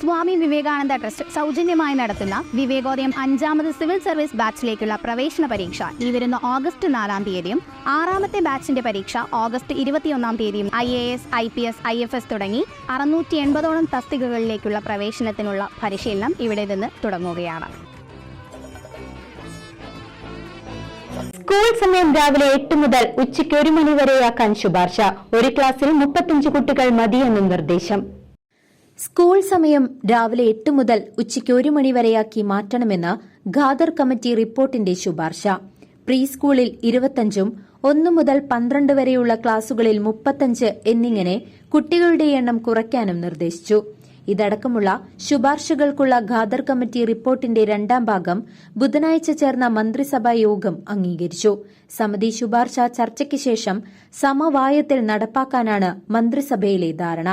Swami Vivekananda trust സൗജന്യമായി നടത്തുന്ന വിവേകോദയം അഞ്ചാമത് സിവിൽ സർവീസ് ബാച്ചിലേക്കുള്ള പ്രവേശന പരീക്ഷ. ഈ വരുന്ന ഓഗസ്റ്റ് നാലാം തീയതിയും ആറാമത്തെ ബാച്ചിന്റെ പരീക്ഷ ഓഗസ്റ്റ് ഇരുപത്തിയൊന്നാം തീയതിയും I A S I P S I F S തുടങ്ങി അറുന്നൂറ്റി എൺപതോളം തസ്തികകളിലേക്കുള്ള പ്രവേശനത്തിനുള്ള പരിശീലനം ഇവിടെ നിന്ന് തുടങ്ങുകയാണ്. സ്കൂൾ സമയം രാവിലെ എട്ട് മുതൽ ഉച്ചയ്ക്ക് ഒരു മണി വരെയാക്കാൻ ശുപാർശ. ഒരു ക്ലാസ്സിൽ മുപ്പത്തിയഞ്ച് കുട്ടികൾ മതിയെന്നും നിർദ്ദേശം. സ്കൂൾ സമയം രാവിലെ എട്ട് മുതൽ ഉച്ചയ്ക്ക് ഒരു മണിവരെയാക്കി മാറ്റണമെന്ന് ഖാദർ കമ്മിറ്റി റിപ്പോർട്ടിന്റെ ശുപാർശ. പ്രീ സ്കൂളിൽ ഇരുപത്തഞ്ചും ഒന്നു മുതൽ പന്ത്രണ്ട് വരെയുള്ള ക്ലാസുകളിൽ മുപ്പത്തഞ്ച് എന്നിങ്ങനെ കുട്ടികളുടെ എണ്ണം കുറയ്ക്കാനും നിർദ്ദേശിച്ചു. ഇതടക്കമുള്ള ശുപാർശകൾക്കുള്ള ഖാദർ കമ്മിറ്റി റിപ്പോർട്ടിന്റെ രണ്ടാം ഭാഗം ബുധനാഴ്ച ചേർന്ന മന്ത്രിസഭാ യോഗം അംഗീകരിച്ചു. സമിതി ശുപാർശ ചർച്ചയ്ക്ക് ശേഷം സമവായത്തിൽ നടപ്പാക്കാനാണ് മന്ത്രിസഭയിലെ ധാരണ.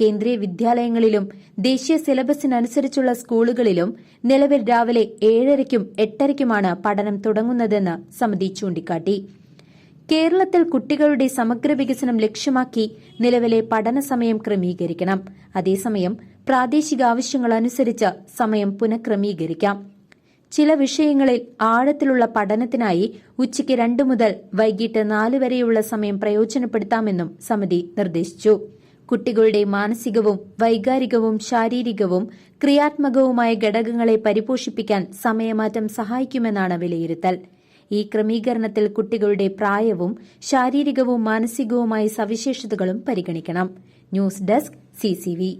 കേന്ദ്രീയ വിദ്യാലയങ്ങളിലും ദേശീയ സിലബസിനനുസരിച്ചുള്ള സ്കൂളുകളിലും നിലവിൽ രാവിലെ ഏഴരയ്ക്കും എട്ടരയ്ക്കുമാണ് പഠനം തുടങ്ങുന്നതെന്ന് സമിതി ചൂണ്ടിക്കാട്ടി. കേരളത്തിൽ കുട്ടികളുടെ സമഗ്ര വികസനം ലക്ഷ്യമാക്കി നിലവിലെ പഠന സമയം ക്രമീകരിക്കണം. അതേസമയം പ്രാദേശിക ആവശ്യങ്ങളനുസരിച്ച് സമയം പുനഃക്രമീകരിക്കാം. ചില വിഷയങ്ങളിൽ ആഴത്തിലുള്ള പഠനത്തിനായി ഉച്ചയ്ക്ക് രണ്ട് മുതൽ വൈകിട്ട് നാല് വരെയുള്ള സമയം പ്രയോജനപ്പെടുത്താമെന്നും സമിതി നിർദ്ദേശിച്ചു. കുട്ടികളുടെ മാനസികവും വൈകാരികവും ശാരീരികവും ക്രിയാത്മകവുമായ ഘടകങ്ങളെ പരിപോഷിപ്പിക്കാൻ സമയമാറ്റം സഹായിക്കുമെന്നാണ് വിലയിരുത്തൽ. ഈ ക്രമീകരണത്തിൽ കുട്ടികളുടെ പ്രായവും ശാരീരികവും മാനസികവുമായ സവിശേഷതകളും പരിഗണിക്കണം. News desk CCV